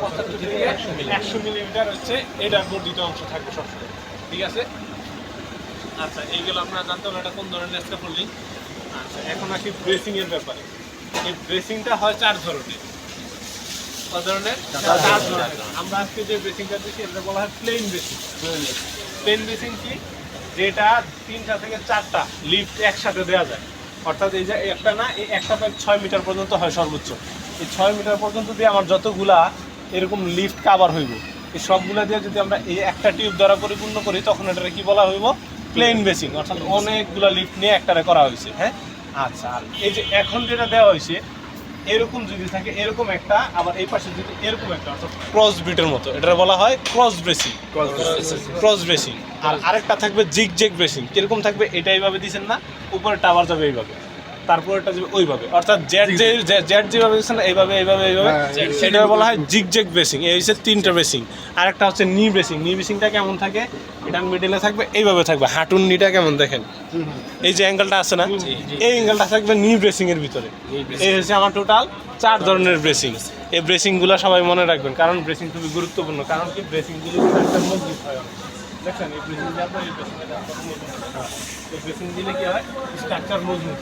পঁচাত্তর থেকে একশো মিলিমিটার হচ্ছে এটার বর্ধিত অংশ থাকবে সবসময়। ঠিক আছে? আচ্ছা এইগুলো আপনারা জানতে এটা কোন ধরনের স্ক্যাফোল্ডিং আচ্ছা এখন আসি ব্রেসিং এর ব্যাপারে। এই ব্রেসিংটা হয় চার ধরনের। চার ধরনের। আমরা আজকে যে ব্রেসিংটা দিচ্ছি এটা বলা হয় প্লেন ব্রেসিং প্লেন ব্রেসিং কি? যেটা তিনটা থেকে চারটা লিফট একসাথে দেওয়া যায়। অর্থাৎ এই যে একটা না এই একটা পাইপ ছয় মিটার পর্যন্ত হয় সর্বোচ্চ। এই ছয় মিটার পর্যন্ত দিয়ে আমার যতগুলা এরকম লিফট কাভার হইব এই সবগুলা দিয়ে যদি আমরা এই একটা টিউব দ্বারা পরিপূর্ণ করি তখন এটাকে কি বলা হইব? প্লেন বেসিং অর্থাৎ অনেকগুলা লিফট নিয়ে একটারে করা হয়েছে হ্যাঁ? আচ্ছা আর এই যে এখন যেটা দেওয়া হয়েছে এরকম যদি থাকে এরকম একটা আবার এই পাশে যদি এরকম একটা অর্থাৎ ক্রস বিটের মতো এটা বলা হয় ক্রস ব্রেসিং। Cross bracing. আর আরেকটা থাকবে জিগ জেগ ব্রেসিং। কীরকম থাকবে এটা এইভাবে দিচ্ছেন না উপরে টাওয়ার যাবে এইভাবে। তারপর এটা যাবে ওইভাবে। অর্থাৎ জেড যে জেড যেভাবে দিচ্ছেন এইভাবে এইভাবে এইভাবে। সেটা বলা হয় জিগ জেগ ব্রেসিং এই হচ্ছে তিনটা ব্রেসিং আরেকটা হচ্ছে নি ব্রেসিং নি ব্রেসিংটা কেমন থাকে? এটা মিডিলে থাকবে এইভাবে থাকবে। হাঁটুর নিটা কেমন দেখেন? এই যে অ্যাঙ্গেলটা আছে না এই অ্যাঙ্গেলটা থাকবে নি ব্রেসিং এর ভিতরে। এই হচ্ছে আমার টোটাল চার ধরনের ব্রেসিং এই ব্রেসিংগুলো সবাই মনে রাখবেন কারণ ব্রেসিং খুবই গুরুত্বপূর্ণ। কারণ কি? ব্রেসিংগুলো একটা মজবুত হয়। দেখছেন এই ব্রেসিং দিয়ে আপনার এই ব্রেসিংটা এই ব্রেসিং দিলে কি হয়? স্ট্রাকচার মজবুত।